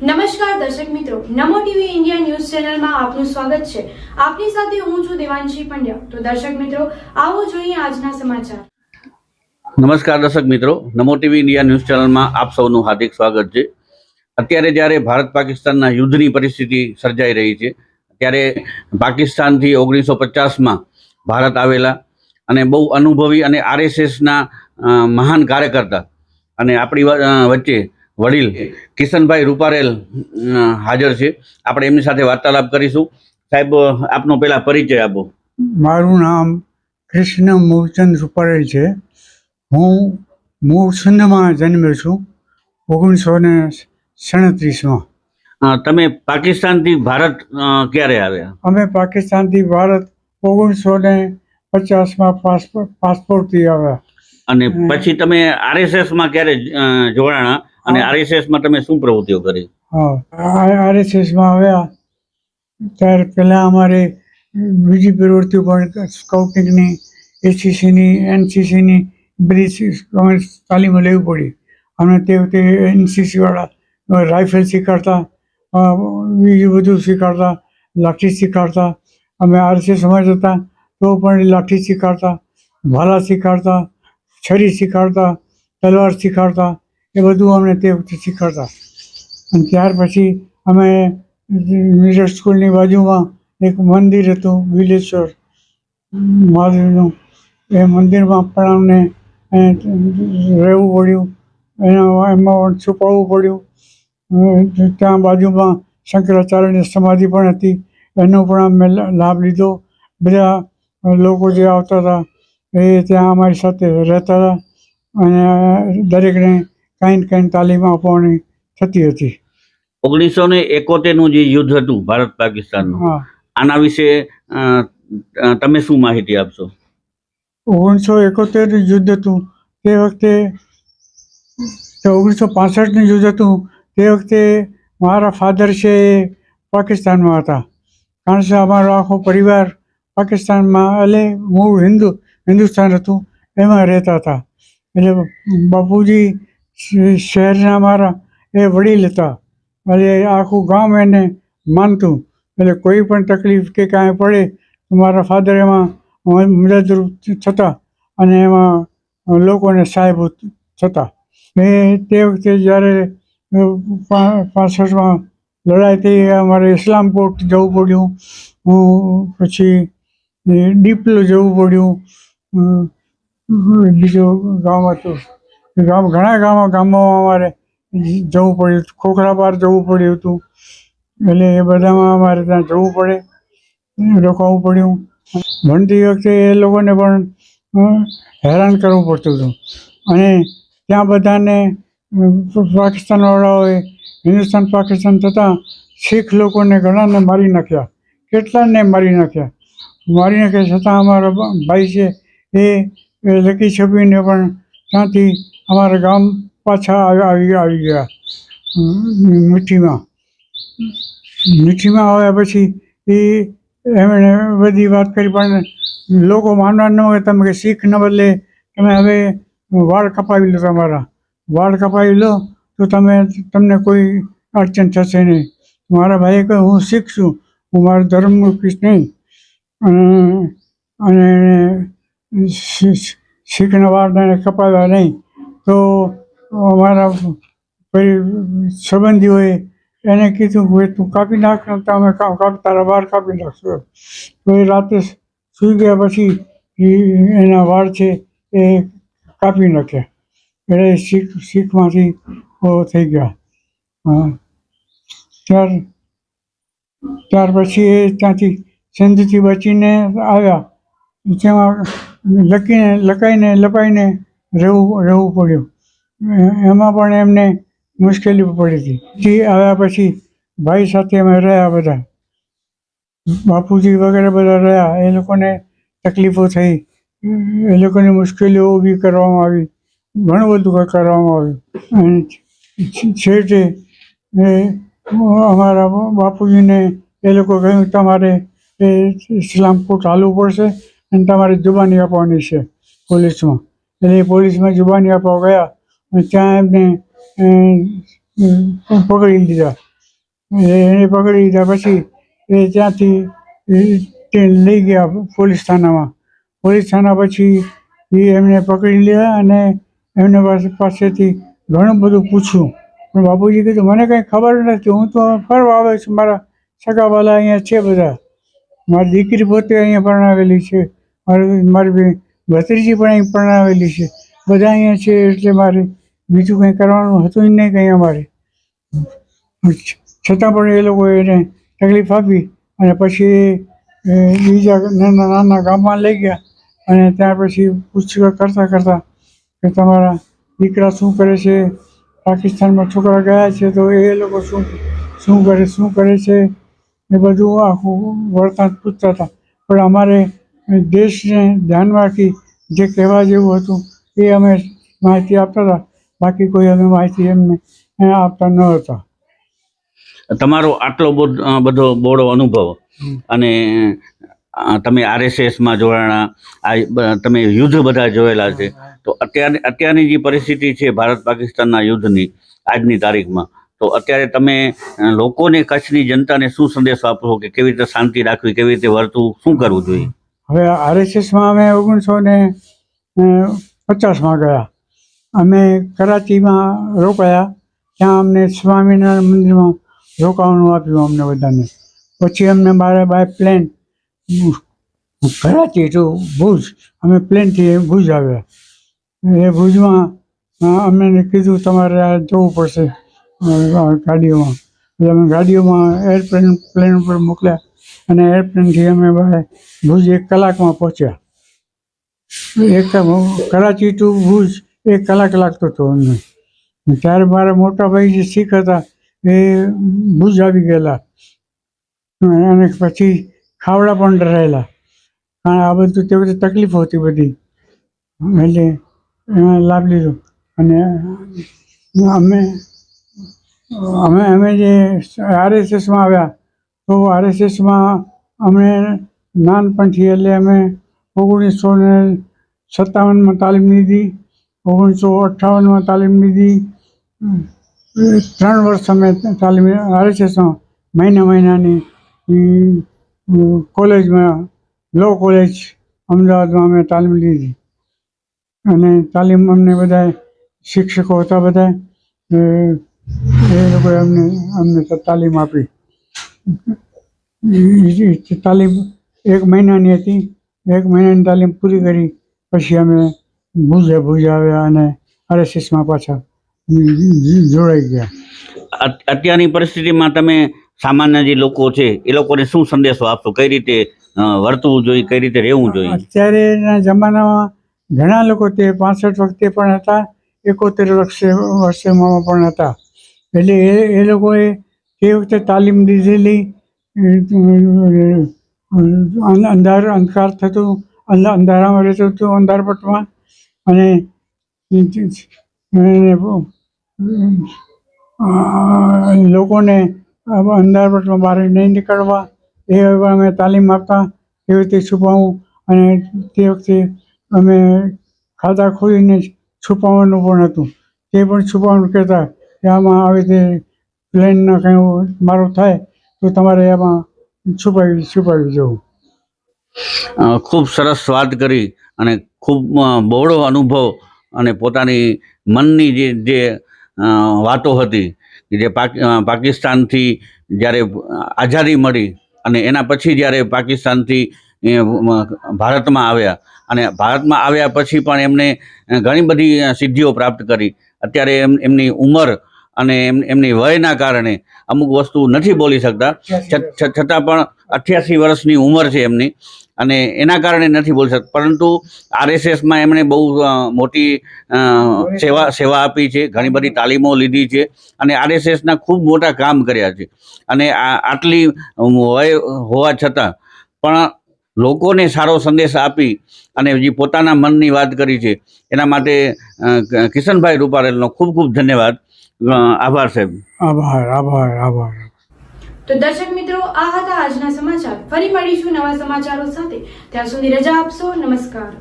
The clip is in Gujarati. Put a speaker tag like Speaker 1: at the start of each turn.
Speaker 1: નમસ્કાર દર્શક મિત્રો, નમો ટીવી ઇન્ડિયા ન્યૂઝ ચેનલમાં આપનું સ્વાગત છે. આપની સાથે હું છું દેવાંશી પંડ્યા. તો દર્શક મિત્રો, આવો જોઈએ આજના સમાચાર.
Speaker 2: નમસ્કાર દર્શક મિત્રો, નમો ટીવી ઇન્ડિયા ન્યૂઝ ચેનલમાં આપ સૌનું હાર્દિક સ્વાગત છે. અત્યારે જ્યારે ભારત પાકિસ્તાનના યુદ્ધની પરિસ્થિતિ સર્જાઈ રહી છે, ત્યારે પાકિસ્તાનથી ઓગણીસો પચાસમાં ભારત આવેલા અને બહુ અનુભવી અને આરએસએસના મહાન કાર્યકર્તા અને આપણી વચ્ચે વડીલ કિશનભાઈ રૂપારેલ હાજર છે. આપણે એમની સાથે વાર્તાલાપ કરીશું. સાહેબ આપનો પહેલા પરિચય આપો.
Speaker 3: મારું નામ કૃષ્ણ મૂળચંદ રૂપારેલ છે. હું મૂળ સિંધમાં જન્મ્યો છું ઓગણીસો ને સડત્રીસમાં.
Speaker 2: તમે પાકિસ્તાનથી ભારત ક્યારે આવ્યા?
Speaker 3: અમે પાકિસ્તાનથી ભારત ઓગણીસો ને પચાસમાં પાસપોર્ટ પાસપોર્ટથી આવ્યા.
Speaker 2: અને પછી તમે આરએસએસમાં ક્યારે જોડાણા? અને
Speaker 3: હા.
Speaker 2: આરએસએસમાં તમે શું પ્રવૃત્તિઓ કરી?
Speaker 3: હા આરએસએસમાં આવ્યા. ત્યારે પહેલાં અમારે બીજી પ્રવૃત્તિઓ પણ સ્કાઉટિંગની એસીસીની એનસીસીની બધી અમારે તાલીમો લેવી પડી. અને તે વખતે એનસીસીવાળા રાઇફલ શીખવાડતા બીજું બધું શીખવાડતા લાઠી શીખવાડતા. અમે આરસી સમાજ હતા તો પણ લાઠી શીખવાડતા ભાલા શીખવાડતા છરી શીખવાડતા તલવાર શીખવાડતા. એ બધું અમને તે વખતે શીખવાડતા અને ત્યાર પછી અમે મિડલ સ્કૂલની બાજુમાં એક મંદિર હતું, વિલેશ્વર મહાદેવનું. એ મંદિરમાં પણ અમને રહેવું પડ્યું. એના, એમાં છુપાવવું પડ્યું? ત્યાં બાજુમાં શંકરાચાર્યની સમાધિ પણ હતી. એનો પણ અમે લાભ લીધો. બધા લોકો જે આવતા હતા એ ત્યાં અમારી સાથે રહેતા હતા. અને દરેકને કાંઈ ને તાલીમ આપવાની થતી હતી.
Speaker 2: ઓગણીસો ને એકોતેરનું જે યુદ્ધ હતું ભારત પાકિસ્તાનનું આના વિશે તમે શું માહિતી આપશો?
Speaker 3: ઓગણીસો એકોતેર યુદ્ધ હતું તે વખતે ઓગણીસો પાસઠનું યુદ્ધ હતું તે વખતે મારા ફાધર છે એ પાકિસ્તાનમાં હતા. કારણ કે અમારો આખો પરિવાર પાકિસ્તાનમાં એટલે મૂળ હિન્દુ હિન્દુસ્તાન હતું એમાં રહેતા હતા. એટલે બાપુજી શહેરના મારા એ વડીલ હતા. એટલે આખું ગામ એને માનતું. એટલે કોઈ પણ તકલીફ કે કાંઈ પડે મારા ફાધર એમાં મદદરૂપ થતા અને એમાં લોકોને સાહેબ થતા. મેં તે વખતે જ્યારે પાસઠમાં લડાઈ થઈ, અમારે ઇસ્લામકોટ જવું પડ્યું. હું પછી ડીપલો જવું પડ્યું. બીજો ગામ હતું. ગામ, ઘણા ગામો, ગામોમાં અમારે જવું પડ્યું હતું. ખોખરાપાર જવું પડ્યું હતું. એટલે એ બધામાં અમારે ત્યાં જવું પડે. રોકાવું પડ્યું. ભણતી વખતે એ લોકોને પણ હેરાન કરવું પડતું હતું. અને ત્યાં બધાને પાકિસ્તાનવાળાઓએ, હિન્દુસ્તાન, પાકિસ્તાન થતાં શીખ લોકોને ઘણાને મારી નાખ્યા. કેટલાને મારી નાખ્યા? મારી નાખ્યા છતાં અમારા ભાઈ છે એ લકી છપીને પણ ત્યાંથી અમારા ગામ પાછા આવી આવી ગયા. મીઠીમાં. મીઠીમાં આવ્યા પછી એ એમણે બધી વાત કરી, પણ લોકો માનવા ન હોય, તમે શીખ ન બદલે, તમે હવે વાળ કપાવી લો તમારા. વાળ કપાવી લો, તો તમે, તમને કોઈ અડચણ થશે નહીં. મારા ભાઈએ કહ્યું, હું શીખ છું. હું મારો ધર્મ મૂકીશ નહીં. અને અને શીખના વાળને કપાવ્યા નહીં. તો અમારા કોઈ સંબંધીઓએ એને કીધું કે તું કાપી નાખ તો અમે તારા વાળ કાપી નાખશું તો એ રાતે સૂઈ ગયા પછી એના વાળ છે એ કાપી નાખ્યા. એટલે શીખ, શીખમાંથી થઈ ગયા. ત્યાર ત્યાર પછી એ ત્યાંથી સંધથી બચીને આવ્યા. તેમાં લકીને, લકાઈને, લપાઈને રહેવું રહેવું પડ્યું. એમાં પણ એમને મુશ્કેલી પડી હતી. તે આવ્યા પછી ભાઈ સાથે અમે રહ્યા બધા. બાપુજી વગેરે બધા રહ્યા. એ લોકોને તકલીફો થઈ. એ લોકોની મુશ્કેલીઓ ઊભી કરવામાં આવી. ઘણું બધું કરવામાં આવ્યું. અને છેવટે, એ, અમારા બાપુજીને એ લોકો કહ્યું, તમારે એ ઇસ્લામપુર ચાલવું પડશે અને તમારે જુબાની આપવાની છે પોલીસમાં. એટલે પોલીસમાં જુબાની આપવા ગયા અને ત્યાં એમને પકડી લીધા. એને પકડી લીધા પછી એ ત્યાંથી લઈ ગયા પોલીસ થાનામાં. પોલીસ થાના પછી એ એમને પકડી લીધા અને એમને પાસે, પાસેથી ઘણું બધું પૂછ્યું. પણ બાપુજી કીધું, મને કંઈ ખબર નથી, હું તો ફરવા આવે છું. મારા સગાવાલા અહીંયા છે બધા. મારી દીકરી પોતે અહીંયા પરણાવેલી છે. મારી મારી ભત્રીજી પણ અહીં પરણાવેલી છે. બધા અહીંયા છે એટલે મારે બીજું કંઈ કરવાનું હતું જ નહીં કંઈ અમારે. છતાં પણ એ લોકો એને તકલીફ આપી અને પછી બીજા નાના નાના ગામમાં લઈ ગયા અને ત્યાર પછી પૂછગછ કરતાં કરતાં કે તમારા દીકરા શું કરે છે? પાકિસ્તાનમાં છોકરા ગયા છે તો એ લોકો શું શું કરે શું કરે છે? એ બધું આખું વર્તાંત પૂછતા હતા. પણ અમારે દેશને ધ્યાનમાં રાખી જે કહેવા જેવું હતું એ અમે માહિતી આપતા હતા. બાકી કોઈ અમે માહિતી એમને આપતા ન હતા.
Speaker 2: તમારો આટલો બોધ- બધો બોડો અનુભવ અને તમે આરએસએસમાં જોડાણા આ તમે યુદ્ધ બધા જોયેલા છે. તો અત્યારે અત્યારની જે પરિસ્થિતિ છે ભારત પાકિસ્તાનના યુદ્ધની આજની તારીખમાં તો અત્યારે તમે લોકોને કચ્છની જનતાને શું સંદેશો આપો કે કેવી રીતે શાંતિ રાખવી કેવી રીતે વર્તવું શું કરવું જોઈએ?
Speaker 3: હવે આરએસએસમાં અમે ઓગણીસો ને પચાસમાં ગયા. અમે કરાચીમાં રોકાયા. ત્યાં અમને સ્વામિનારાયણ મંદિરમાં રોકાવાનું આપ્યું અમને બધાને. પછી અમને મારે by plane, Karachi to Bhuj, અમે પ્લેનથી ભુજ આવ્યા. એ ભુજમાં અમને કીધું તમારે જવું પડશે ગાડીઓમાં. અમે ગાડીઓમાં એરપ્લેન પ્લેન ઉપર મોકલ્યા. અને એરપ્લેનથી અમે ભુજ એક કલાકમાં પહોંચ્યા. એક કરાચી ટુ ભુજ એક કલાક લાગતો હતો અમને. ત્યારે મારા મોટા ભાઈ જે શીખ હતા એ ભુજ આવી ગયેલા. અને પછી ખાવડા પણ ડરાયેલા. કારણ આ બધું તે બધી તકલીફ હતી બધી. એટલે એમાં લાભ લીધો. અને અમે અમે અમે જે આરએસએસમાં આવ્યા તો આરએસએસમાં અમે નાનપણથી એટલે અમે ઓગણીસો ને સત્તાવનમાં તાલીમ લીધી, ઓગણીસો અઠ્ઠાવનમાં તાલીમ લીધી. ત્રણ વર્ષ અમે તાલીમ, આરએસએસમાં મહિના મહિનાની કોલેજમાં, લો કોલેજ અમદાવાદમાં અમે તાલીમ લીધી. અને તાલીમ અમને બધા શિક્ષકો હતા બધા એ લોકોએ અમને અમને તાલીમ આપી. તાલીમ એક મહિનાની હતી. એક મહિનાની તાલીમ પૂરી કરી. પછી અમે ભુજે ભુજ આવ્યા અને આરએસએસમાં પાછા જોડાઈ ગયા.
Speaker 2: અત્યારની પરિસ્થિતિમાં તમે સામાન્ય જે લોકો છે એ લોકોને શું સંદેશો આપશો? કઈ રીતે વર્તવું જોઈએ? કઈ રીતે રહેવું જોઈએ?
Speaker 3: અત્યારેના જમાનામાં ઘણા લોકો તે પાસઠ વખતે પણ હતા એકોતેર વર્ષે વર્ષેમાં પણ હતા. એટલે એ એ લોકોએ તે વખતે તાલીમ લીધેલી અંધાર, અંધકાર થતું, અંધ- અંધારામાં રહેતું હતું અંધારપટમાં અને લોકોને અંધારપટમાં બહાર નહીં નીકળવા, એ અમે તાલીમ આપતા કેવી રીતે છુપાવવું અને તે વખતે અમે ખાતા ખોલીને છુપાવવાનું પણ હતું. તે પણ છુપાવવાનું કહેતા કે આમાં આવી રીતે પ્લેનના કંઈ મારો થાય, તો તમારે એમાં છુપાવી છુપાવી જવું.
Speaker 2: ખૂબ સરસ વાત કરી અને ખૂબ બહોળો અનુભવ અને પોતાની મનની જે જે વાતો હતી જે પાક પાકિસ્તાનથી જ્યારે આઝાદી મળી અને એના પછી જ્યારે પાકિસ્તાનથી ભારતમાં આવ્યા અને ભારતમાં આવ્યા પછી પણ એમને ઘણી બધી સિદ્ધિઓ પ્રાપ્ત કરી. અત્યારે એમ, એમની ઉંમર અને એમ એમની વયના કારણે અમુક વસ્તુ નથી બોલી શકતા. છતાં પણ અઠ્યાસી વર્ષની ઉંમર છે એમની અને એના કારણે નથી બોલી શકતા. પરંતુ આરએસએસમાં એમણે બહુ મોટી સેવા સેવા આપી છે ઘણી બધી તાલીમો લીધી છે અને આરએસએસના ખૂબ મોટા કામ કર્યા છે. અને આ આટલી વય હોવા છતાં પણ લોકોને સારો સંદેશ આપી અને જે પોતાના મનની વાત કરી છે એના માટે કિશનભાઈ રૂપારેલનો ખૂબ ખૂબ ધન્યવાદ. આભાર સાહેબ.
Speaker 3: આભાર આભાર આભાર.
Speaker 1: તો દર્શક મિત્રો આ હતા આજના સમાચાર. ફરી મળીશું નવા સમાચારો સાથે. ત્યાં સુધી રજા આપશો. નમસ્કાર.